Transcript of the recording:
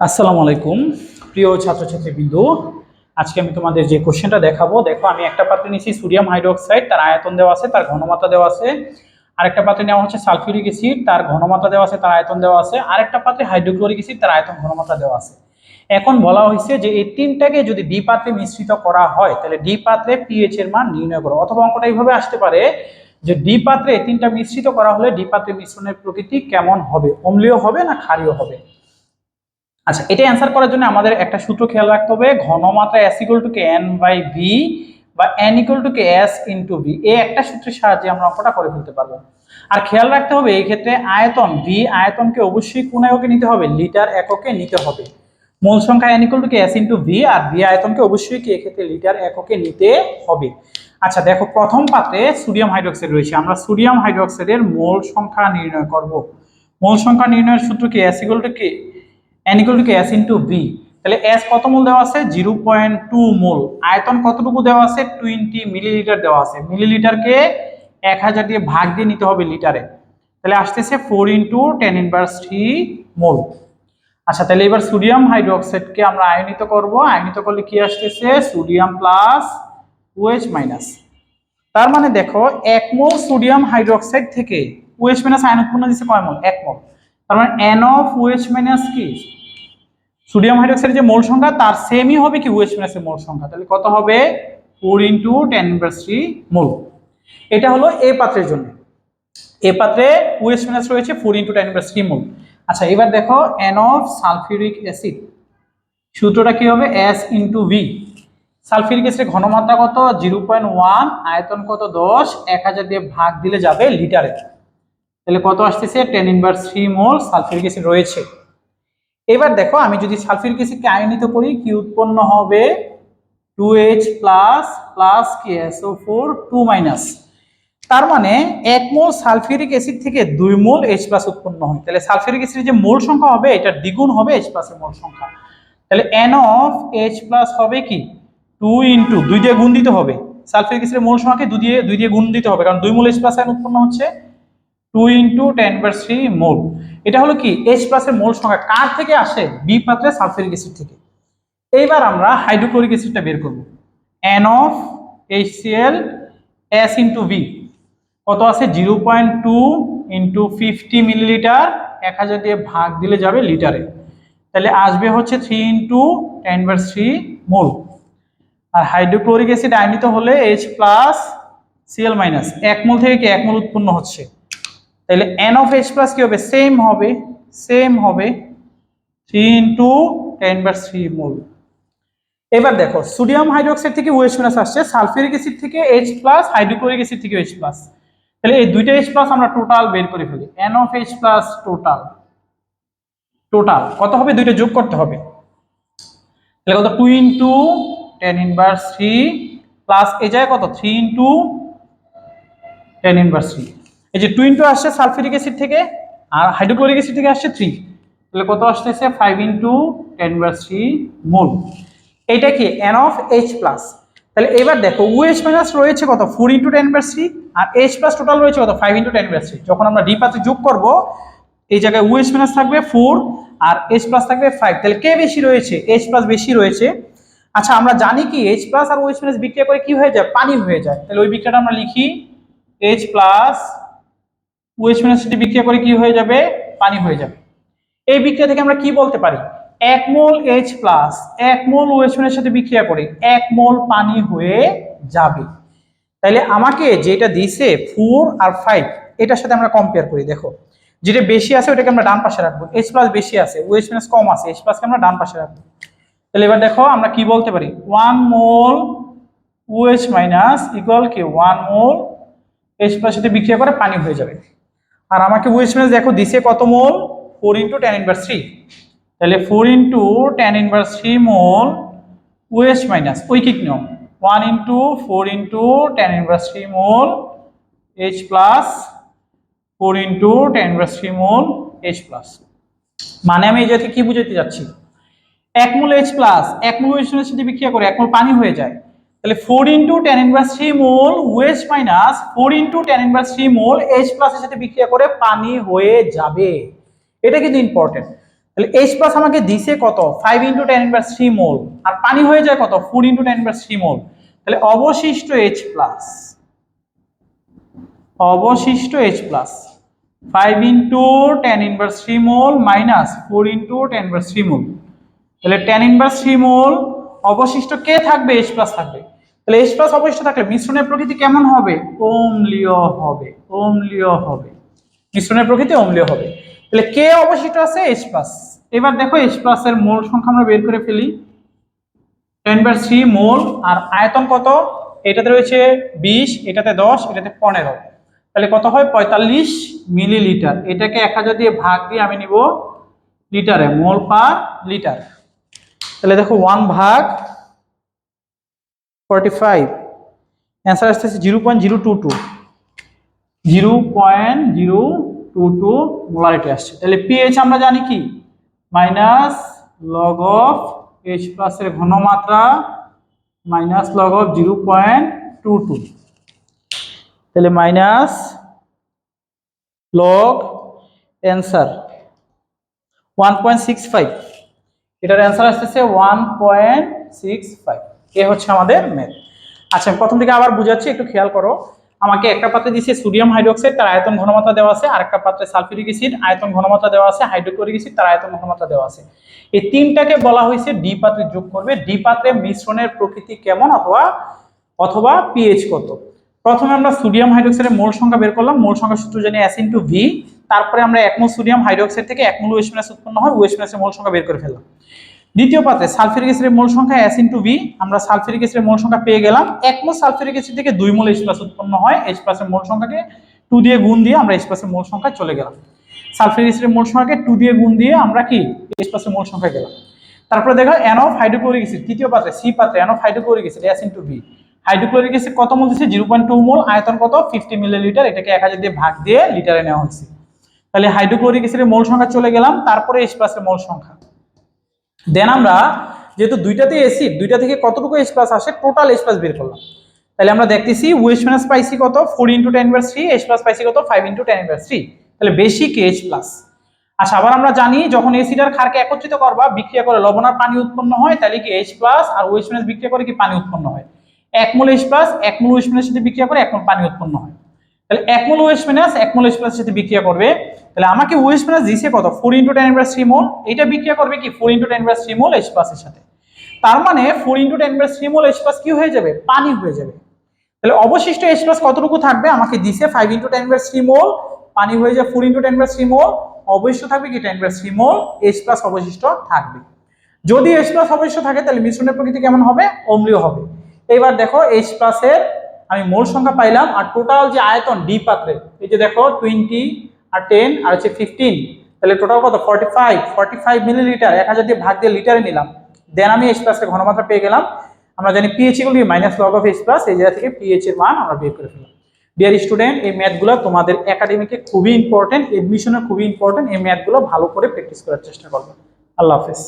আসসালামু আলাইকুম। প্রিয় ছাত্রছাত্রী বিন্দু আজকে আমি তোমাদের যে কোশ্চেনটা দেখাবো, দেখো আমি একটা পাত্রে নিয়েছি সোডিয়াম হাইড্রোক্সাইড, তার আয়তন দেওয়া আছে, তার ঘনমাত্রা দেওয়া আছে। আরেকটা পাত্রে নেওয়া হচ্ছে সালফিউরিক অ্যাসিড, তার ঘনমাত্রা দেওয়া আছে, তার আয়তন দেওয়া আছে। আরেকটা পাত্রে হাইড্রোক্লোরিক অ্যাসিড, তার আয়তন ঘনমাত্রা দেওয়া আছে। এখন বলা হয়েছে যে এই তিনটাকে যদি ডি পাত্রে মিশ্রিত করা হয়, তাহলে ডি পাত্রে পিএইচ এর মান নির্ণয় করো। অথবা অঙ্কটা এইভাবে আসতে পারে যে ডি পাত্রে তিনটা মিশ্রিত করা হলে ডি পাত্রে মিশ্রণের প্রকৃতি কেমন হবে? অম্লীয় হবে না ক্ষারীয় হবে? আচ্ছা এটা অ্যান্সার করার জন্য আমাদের একটা সূত্র খেয়াল রাখতে হবে। ঘনমাত্রা S equal to K N by V বা N equal to K S into V এই একটা সূত্রের সাহায্যে আমরা অঙ্কটা করে ফেলতে পারব। আর খেয়াল রাখতে হবে, এই ক্ষেত্রে আয়তন ভি আয়তনকে অবশ্যই কোন এককে নিতে হবে? লিটার এককে নিতে হবে। মূল সংখ্যা N equal to K S into V R V আয়তনকে অবশ্যই কি এক্ষেত্রে লিটার এককে নিতে হবে? আচ্ছা দেখো, প্রথম পাত্রে সোডিয়াম হাইড্রোক্সাইড রয়েছে। আমরা সোডিয়াম হাইড্রোক্সাইডের মোল সংখ্যা নির্ণয় করব। মোল সংখ্যা নির্ণয়ের সূত্র কি? এস ইকুয়াল টু কি এন ইকুয়াল টু কি এস ইন্টু বি তাহলে এস কত মোল দেওয়া আছে? Zero point two mole. আয়তন কতটুকু দেওয়া আছে? টোয়েন্টি মিলিলিটার দেওয়া আছে। মিলিলিটারকে এক হাজার দিয়ে ভাগ দিয়ে নিতে হবে লিটারে। তাহলে আসতেছে four into ten inverse three mole. আচ্ছা তাহলে এবার সোডিয়াম হাইড্রোক্সাইডকে আমরা আয়নিত করব। আয়নিত করলে কি আসতেছে? Sodium plus OH minus. তার মানে দেখো, এক মোল সোডিয়াম হাইড্রোক্সাইড থেকে ওএইচ মাইনাস আয়ন উৎপন্ন দিচ্ছে কয় মোল? এক মোল। তার মানে এন অফ ওএইচ মাইনাস কি? সোডিয়াম হাইড্রোক্সাইডের যে মোল সংখ্যা, তার সেমই হবে কি ওএইচ মাইনাসের মোল সংখ্যা? তাহলে কত হবে? Four into ten inverse mole. এটা হলো এ পাত্রের জন্য। এ পাত্রে ওএইচ মাইনাস রয়েছে four into ten inverse mole. আচ্ছা এবার দেখো এন অফ সালফিউরিক অ্যাসিড সূত্রটা কি হবে? এস ইন্টু ভি সালফিউরিক অ্যাসিডের ঘনমাত্রা কত? জিরো পয়েন্ট ওয়ান আয়তন কত? দশ। এক হাজার দিয়ে ভাগ দিলে যাবে লিটারে। তাহলে কত আসতেছে? Ten inverse three mole sulphuric acid রয়েছে। এবার দেখো, আমি যদি সালফিউরিক অ্যাসিডকে আয়নিত করি, কি উৎপন্ন হবে? টু এইচ প্লাস প্লাস কি এসও ফোর টু মাইনাস তার মানে এক মোল সালফিউরিক অ্যাসিড থেকে দুই মোল এইচ প্লাস উৎপন্ন হয়। তাহলে সালফিউরিক অ্যাসিডের যে মোল সংখ্যা হবে, এটার দ্বিগুণ হবে এইচ প্লাসের মোল সংখ্যা। তাহলে এন অফ এইচ প্লাস হবে কি? টু ইন্টু দুই দিয়ে গুণ দিতে হবে। সালফিউরিক অ্যাসিডের মোল সংখ্যাকে দুই দিয়ে দুই দিয়ে গুণ দিতে হবে, কারণ দুই মোল এইচ প্লাস আয়ন উৎপন্ন হচ্ছে। Two into ten three mole এটা হলো কি? এইচ প্লাসের মোল সংখ্যা কার থেকে আসে? বি পাত্রে সালফিউরিক অ্যাসিড থেকে। এইবার আমরা হাইড্রোক্লোরিক অ্যাসিডটা বের করব। N of H Cl S into B কত আছে zero point two into fifty millilitre এক হাজার দিয়ে ভাগ দিলে যাবে লিটারে তাহলে আসবে হচ্ছে three into ten per three mole আর হাইড্রোক্লোরিক অ্যাসিড আয়নিত হলে এইচ প্লাস সিএল মাইনাস এক মোল থেকে কি এক মোল উৎপন্ন হচ্ছে? তাহলে এন অফ এইচ প্লাস কি হবে? সেম হবে সেম হবে থ্রি ইন্টু টেন বার থ্রি মোল এবার দেখো সোডিয়াম হাইড্রোক্সাইড থেকে ওএইচ মাইনাস আসছে সালফিউরিক অ্যাসিড থেকে এইচ প্লাস হাইড্রোক্লোরিক অ্যাসিড থেকে এইচ প্লাস তাহলে এই দুইটা এইচ প্লাস আমরা টোটাল বের করে ফেলি। N of H plus total total কত হবে? দুইটা যোগ করতে হবে। তাহলে কত? Two into ten inverse three plus এ জায়গায় কত? Three into ten inverse three এই যে টু ইন্টু আসছে সালফিউরিক অ্যাসিড থেকে আর হাইড্রোক্লোরিক অ্যাসিড থেকে আসছে থ্রি তাহলে কত আসতেছে? Five into ten inverse three mole. এইটা কি? এন অফ এইচ প্লাস তাহলে এবার দেখো ওএইচ মাইনাস রয়েছে কত? Four into ten inverse three আর এইচ প্লাস টোটাল রয়েছে কত? Five into ten inverse three যখন আমরা ডি পাতে যোগ করব, এই জায়গায় ওএইচ মাইনাস থাকবে ফোর আর এইচ প্লাস থাকবে ফাইভ তাহলে কে বেশি রয়েছে? এইচ প্লাস বেশি রয়েছে। আচ্ছা আমরা জানি কি? এইচ প্লাস আর ওএইচ মাইনাস বিক্রিয়া করে কি হয়ে যায়? পানি হয়ে যায়। তাহলে ওই বিক্রিয়াটা আমরা লিখি এইচ প্লাস মাইনাস সেটি বিক্রিয়া করে কি হয়ে যাবে? পানি হয়ে যাবে। এই বিক্রিয়া থেকে আমরা কি বলতে পারি? এক মোল এইচ প্লাস এক মোল মাইনাসের সাথে বিক্রিয়া করে এক মোল পানি হয়ে যাবে। তাহলে আমাকে যেটা দিছে ফোর আর ফাইভ এটার সাথে আমরা কম্পেয়ার করি, দেখো। যেটা বেশি আছে ওটাকে আমরা ডান পাশে রাখব। এইচ প্লাস বেশি আছে ওএইচ মাইনাস কম আছে এইচ প্লাসকে আমরা ডান পাশে রাখব। তাহলে এবার দেখো আমরা কি বলতে পারি? One mole OH minus equal কি? ওয়ান মোল এইচ প্লাস সাথে বিক্রিয়া করে পানি হয়ে যাবে। আর আমাকে মাইনাস দেখো দিছে কত mole? Four into ten inverse three তাহলে four into ten inverse three mole West minus, ঐকিক নিয়ম। One into four into ten inverse three mole H plus four into ten inverse three mole H plus মানে আমি এই জায়গা থেকে কি বুঝাতে যাচ্ছি? এক মোল এইচ প্লাস এক মোল ওয়েস্ট মাইনাস বিক্রিয়া করে, এক মোল পানি হয়ে যায় তাহলে four into ten inverse three mole West minus four into ten inverse three mole H প্লাসের সাথে বিক্রিয়া করে পানি হয়ে যাবে। এটা কিন্তু ইম্পর্টেন্ট তাহলে এইচ প্লাস আমাকে দিছে কত? Five into ten inverse three mole আর পানি হয়ে যায় কত? Four into ten inverse three mole তাহলে অবশিষ্ট এইচ প্লাস অবশিষ্ট H plus five into ten inverse three mole minus four into ten inverse three mole তাহলে টেন ইনভার্স থ্রি মোল অবশিষ্ট কে থাকবে? এইচ প্লাস থাকবে। তাহলে এইচ প্লাস অবশিষ্ট থাকলে মিশ্রণের প্রকৃতি কেমন হবে? অম্লীয় হবে অম্লীয় হবে। মিশ্রণের প্রকৃতি অম্লীয় হবে। তাহলে কে অবশিষ্ট আছে? এইচ প্লাস এবার দেখো এইচ প্লাস এর মোল সংখ্যা আমরা বের করে ফেলি। টেন বাই মোল, আর আয়তন কত? এটাতে রয়েছে বিশ, এটাতে দশ, এটাতে পনেরো। তাহলে কত হয়? পঁয়তাল্লিশ মিলিলিটার। এটাকে এক হাজার দিয়ে ভাগ দিয়ে আমি নিব লিটারে, মোল পার লিটার। তাহলে দেখো ওয়ান ভাগ ফর্টি ফাইভ অ্যান্সার আসতেছে zero point zero two two zero point zero two two molarity আসছে। তাহলে পিএইচ আমরা জানি কি? মাইনাস লগ অফ এইচ প্লাসের ঘনমাত্রা minus log of zero point two two তাহলে minus log answer one point six five এটার অ্যান্সার আসতেছে ওয়ান পয়েন্ট সিক্স ফাইভ এ হচ্ছে আমাদের ম্যাথ আচ্ছা প্রথম থেকে আবার বুঝাচ্ছি, একটু খেয়াল করো। আমাকে একটা পাত্রে দিচ্ছে সোডিয়াম হাইড্রোক্সাইড তার আয়তন ঘনমাত্রা দেওয়া আছে। আর একটা পাত্রে সালফিউরিক অ্যাসিড আয়তন ঘনমাত্রা দেওয়া আছে। হাইড্রোক্লোরিক অ্যাসিড তার আয়তন ঘনমাত্রা দেওয়া আছে। এই তিনটাকে বলা হয়েছে ডি পাত্রে যোগ করবে। ডি পাত্রে মিশ্রণের প্রকৃতি কেমন অথবা অথবা পিএইচ কত? প্রথমে আমরা সোডিয়াম হাইড্রোক্সাইডের মোল সংখ্যা বের করলাম। মোল সংখ্যা সূত্র জানি এস ইন্টু ভি তারপরে আমরা এক মোল সোডিয়াম হাইড্রোক্সাইড থেকে এক মোল ওয়েস্ট উৎপন্ন হয়, ওয়েস্ট মোল সংখ্যা বের করে ফেললাম। দ্বিতীয় পাত্রে সালফিউরিক অ্যাসিডের মোল সংখ্যা এস ইন্টু ভি আমরা সালফিউরিক অ্যাসিডের মোল সংখ্যা পেয়ে গেলাম। এক মোল সালফিউরিক অ্যাসিড থেকে দুই মোল এইচ প্লাস উৎপন্ন হয় এইচ প্লাসের মোল সংখ্যাকে টু দিয়ে গুণ দিয়ে আমরা এইচ প্লাসের মোল সংখ্যা চলে গেলাম। সালফিউরিক অ্যাসিডের মোল সংখ্যাকে টু দিয়ে গুণ দিয়ে আমরা কি? এইচ প্লাসের মোল সংখ্যা গেলাম। তারপরে দেখো অফ হাইড্রোক্লোরিক অ্যাসিড তৃতীয় পাত্রে সি পাত্রে of hydrochloric acid S into V hydrochloric acid কত মোল দিচ্ছে? জিরো পয়েন্ট টু মোল, আয়তন কত? ফিফটি মিলিলিটার এটাকে এক হাজার দিয়ে ভাগ দিয়ে লিটারে নেওয়া হয়েছে তাহলে হাইড্রোক্লোরিক অ্যাসিডের মোল সংখ্যা চলে গেলাম, তারপরে এইচ প্লাসের মোল সংখ্যা। দেন আমরা যেহেতু দুইটাতে অ্যাসিড দুইটা থেকে কতটুকু এইচ প্লাস আসে টোটাল এইচ প্লাস বের করলাম। তাহলে আমরা দেখতেছি ওয়েস্ট মাইনাস পাইছি কত? Four into ten inverse three H plus পাইছি কত? Five into ten inverse three তাহলে বেশি কে এইচ প্লাস আচ্ছা আবার আমরা জানি যখন অ্যাসিড আর ক্ষারকে একত্রিত করবা, বিক্রিয়া করে লবণ আর পানি উৎপন্ন হয়, তাহলে কি এইচ প্লাস আর ওয়েস্ট মাইনাস বিক্রিয়া করে কি পানি উৎপন্ন হয়? এক মোল এইচ প্লাস এক মোল ওয়েস্ট মাইনাসের সাথে বিক্রিয়া করে এক মোল পানি উৎপন্ন হয়। তাহলে এক মোল ওয়েস্ট মাইনাস এক মোল এইচ প্লাসের সাথে বিক্রিয়া করবে তাহলে আমাকে ওয়েস্ট মাইনাস দিছে কত? Four into ten inverse three mole এটা বিক্রিয়া করবে কি? Four into ten inverse three mole H প্লাসের সাথে। তার মানে four into ten inverse three mole H plus কি হয়ে যাবে? পানি হয়ে যাবে। তাহলে অবশিষ্ট এইচ প্লাস কতটুকু থাকবে? আমাকে দিছে five into ten inverse three mole পানি হয়ে যায় four into ten inverse three mole অবশিষ্ট থাকবে কি ten inverse three mole H plus অবশিষ্ট থাকবে। যদি এইচ প্লাস অবশিষ্ট থাকে, তাহলে মিশ্রণের প্রকৃতি কেমন হবে? অম্লীয় হবে। এবার দেখো এইচ প্লাসের আমি মোল সংখ্যা পাইলাম, আর টোটাল যে আয়তন ডি পাত্রে এই যে দেখো টোয়েন্টি আর টেন আর হচ্ছে ফিফটিন তাহলে টোটাল কত? Forty five forty five millilitre এক হাজার দিয়ে ভাগ দিয়ে লিটারে নিলাম। দেন আমি এইচ প্লাসের ঘনমাত্রা পেয়ে গেলাম। আমরা জানি pH equal minus log of H plus এই জায়গা থেকে পিএইচ এর মান আমরা বের করে ফেললাম। ডিয়ার স্টুডেন্ট এই ম্যাথগুলো তোমাদের একাডেমিকে খুবই ইম্পর্টেন্ট এডমিশনে খুবই ইম্পর্টেন্ট এই ম্যাথগুলো ভালো করে প্র্যাকটিস করার চেষ্টা করবে। আল্লাহ হাফেজ।